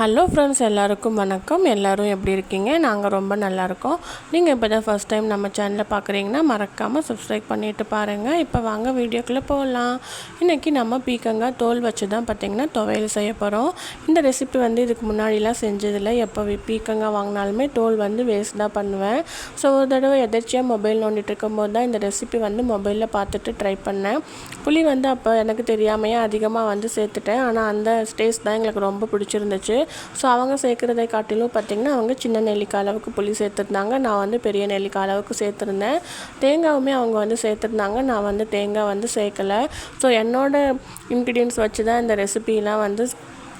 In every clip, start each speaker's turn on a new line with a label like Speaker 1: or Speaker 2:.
Speaker 1: Hello friends எல்லாருக்கும் வணக்கம். எல்லோரும் எப்படி இருக்கீங்க? நாங்கள் ரொம்ப நல்லா இருக்கோம் நீங்கள் இப்போ தான் ஃபஸ்ட் டைம் நம்ம சேனலில் பார்க்குறீங்கன்னா மறக்காமல் சப்ஸ்கிரைப் பண்ணிவிட்டு பாருங்கள் இப்போ வாங்க வீடியோக்குள்ளே போகலாம் இன்றைக்கி நம்ம பீக்கங்காய் தோல் வச்சு தான் பார்த்திங்கன்னா துவையல் செய்ய போகிறோம் இந்த ரெசிபி வந்து இதுக்கு முன்னாடிலாம் செஞ்சதில்லை. எப்போ பீக்கங்காய் வாங்கினாலுமே தோல் வந்து வேஸ்ட் தான் பண்ணுவேன். ஸோ ஒரு தடவை எதர்ச்சியாக மொபைல் நோண்டிட்டு இருக்கும்போது தான் இந்த ரெசிபி வந்து மொபைலில் பார்த்துட்டு ட்ரை பண்ணேன். புளி வந்து அப்போ எனக்கு தெரியாமையே அதிகமாக வந்து சேர்த்துட்டேன். ஆனால் அந்த டேஸ்ட் தான் எங்களுக்கு ரொம்ப பிடிச்சிருந்துச்சு. ஸோ அவங்க சேர்க்குறதை காட்டிலும் பார்த்திங்கன்னா அவங்க சின்ன நெல்லிக்காய் அளவுக்கு புளி சேர்த்துருந்தாங்க. நான் வந்து பெரிய நெல்லிக்காய் அளவுக்கு சேர்த்துருந்தேன். தேங்காவுமே அவங்க வந்து சேர்த்துருந்தாங்க. நான் வந்து தேங்காய் வந்து சேர்க்கலை. ஸோ என்னோடய இன்க்ரீடியன்ஸ் வச்சு தான் இந்த ரெசிபிலாம் வந்து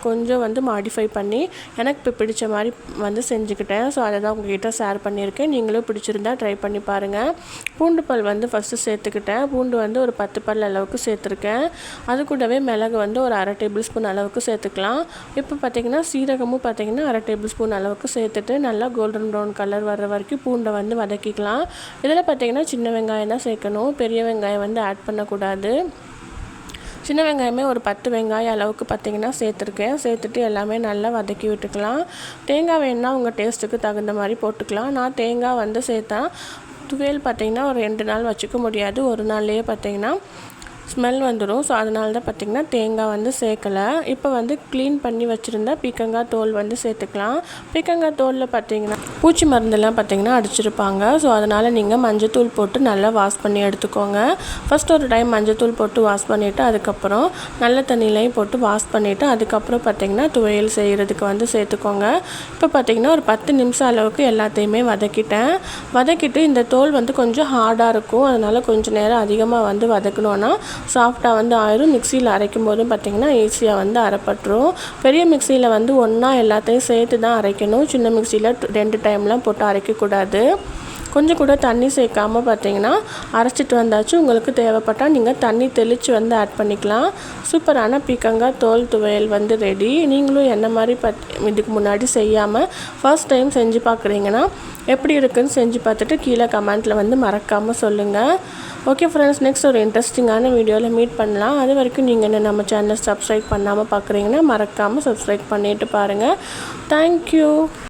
Speaker 1: கொஞ்சம் வந்து மாடிஃபை பண்ணி எனக்கு இப்போ பிடிச்ச மாதிரி வந்து செஞ்சுக்கிட்டேன். ஸோ அதை தான் உங்ககிட்ட ஷேர் பண்ணியிருக்கேன். நீங்களும் பிடிச்சிருந்தா ட்ரை பண்ணி பாருங்கள் பூண்டு பல் வந்து ஃபஸ்ட்டு சேர்த்துக்கிட்டேன். பூண்டு வந்து ஒரு பத்து பல் அளவுக்கு சேர்த்துருக்கேன். அது கூடவே மிளகு வந்து ஒரு அரை டேபிள் ஸ்பூன் அளவுக்கு சேர்த்துக்கலாம். இப்போ பார்த்திங்கன்னா சீரகமும் பார்த்திங்கன்னா அரை டேபிள் ஸ்பூன் அளவுக்கு சேர்த்துட்டு நல்லா கோல்டன் ப்ரௌன் கலர் வர்ற வரைக்கும் பூண்டை வந்து வதக்கிக்கலாம். இதில் பார்த்திங்கன்னா சின்ன வெங்காயம் தான் சேர்க்கணும். பெரிய வெங்காயம் வந்து ஆட் பண்ணக்கூடாது. சின்ன வெங்காயமே ஒரு பத்து வெங்காயம் அளவுக்கு பார்த்திங்கன்னா சேர்த்துருக்கேன். சேர்த்துட்டு எல்லாமே நல்லா வதக்கி விட்டுக்கலாம். தேங்காய் வேணுன்னா உங்கள் டேஸ்ட்டுக்கு தகுந்த மாதிரி போட்டுக்கலாம். நான் தேங்காய் வந்து சேர்த்தேன் துவையல் பார்த்திங்கன்னா ஒரு ரெண்டு நாள் வச்சுக்க முடியாது. ஒரு நாள்லேயே பார்த்திங்கன்னா ஸ்மெல் வந்துடும் ஸோ அதனால தான் பார்த்திங்கன்னா தேங்காய் வந்து சேர்க்கலை. இப்போ வந்து க்ளீன் பண்ணி வச்சுருந்தா பீக்கங்காய் தோல் வந்து சேர்த்துக்கலாம். பீக்கங்காய் தோலில் பார்த்திங்கன்னா பூச்சி மருந்தெல்லாம் பார்த்திங்கன்னா அடிச்சிருப்பாங்க. ஸோ அதனால் நீங்கள் மஞ்சத்தூள் போட்டு நல்லா வாஷ் பண்ணி எடுத்துக்கோங்க. ஃபஸ்ட் ஒரு டைம் மஞ்சத்தூள் போட்டு வாஷ் பண்ணிவிட்டு அதுக்கப்புறம் நல்ல தண்ணியிலையும் போட்டு வாஷ் பண்ணிவிட்டு அதுக்கப்புறம் பார்த்திங்கன்னா துவையல் செய்கிறதுக்கு வந்து சேர்த்துக்கோங்க. இப்போ பார்த்திங்கன்னா ஒரு பத்து நிமிஷம் அளவுக்கு எல்லாத்தையுமே வதக்கிட்டேன். வதக்கிட்டு இந்த தோல் வந்து கொஞ்சம் ஹார்டாக இருக்கும். அதனால் கொஞ்சம் நேரம் அதிகமாக வந்து வதக்கணுன்னா சாஃப்டாக வந்து ஆயிரும். மிக்சியில் அரைக்கும் போதும் பார்த்திங்கன்னா ஈஸியாக வந்து அரைப்பட்டுரும். பெரிய மிக்சியில் வந்து ஒன்றா எல்லாத்தையும் சேர்த்து தான் அரைக்கணும். சின்ன மிக்சியில் ரெண்டு டைம்லாம் போட்டு அரைக்கக்கூடாது. கொஞ்சம் கூட தண்ணி சேர்க்காமல் பார்த்தீங்கன்னா அரைச்சிட்டு வந்தாச்சு. உங்களுக்கு தேவைப்பட்டால் நீங்கள் தண்ணி தெளித்து வந்து ஆட் பண்ணிக்கலாம். சூப்பரான பீக்கங்காய் தோல் துவையல் வந்து ரெடி நீங்களும் என்ன மாதிரி பத் இதுக்கு முன்னாடி செய்யாமல் ஃபர்ஸ்ட் டைம் செஞ்சு பார்க்குறீங்கன்னா எப்படி இருக்குன்னு செஞ்சு பார்த்துட்டு கீழே கமெண்ட்டில் வந்து மறக்காமல் சொல்லுங்கள் ஓகே ஃப்ரெண்ட்ஸ் நெக்ஸ்ட் ஒரு இன்ட்ரெஸ்டிங்கான வீடியோவில் மீட் பண்ணலாம். அது வரைக்கும் நீங்கள் என்ன நம்ம சேனல் சப்ஸ்கிரைப் பண்ணாமல் பார்க்குறீங்கன்னா மறக்காமல் சப்ஸ்கிரைப் பண்ணிவிட்டு பாருங்கள் தேங்க்யூ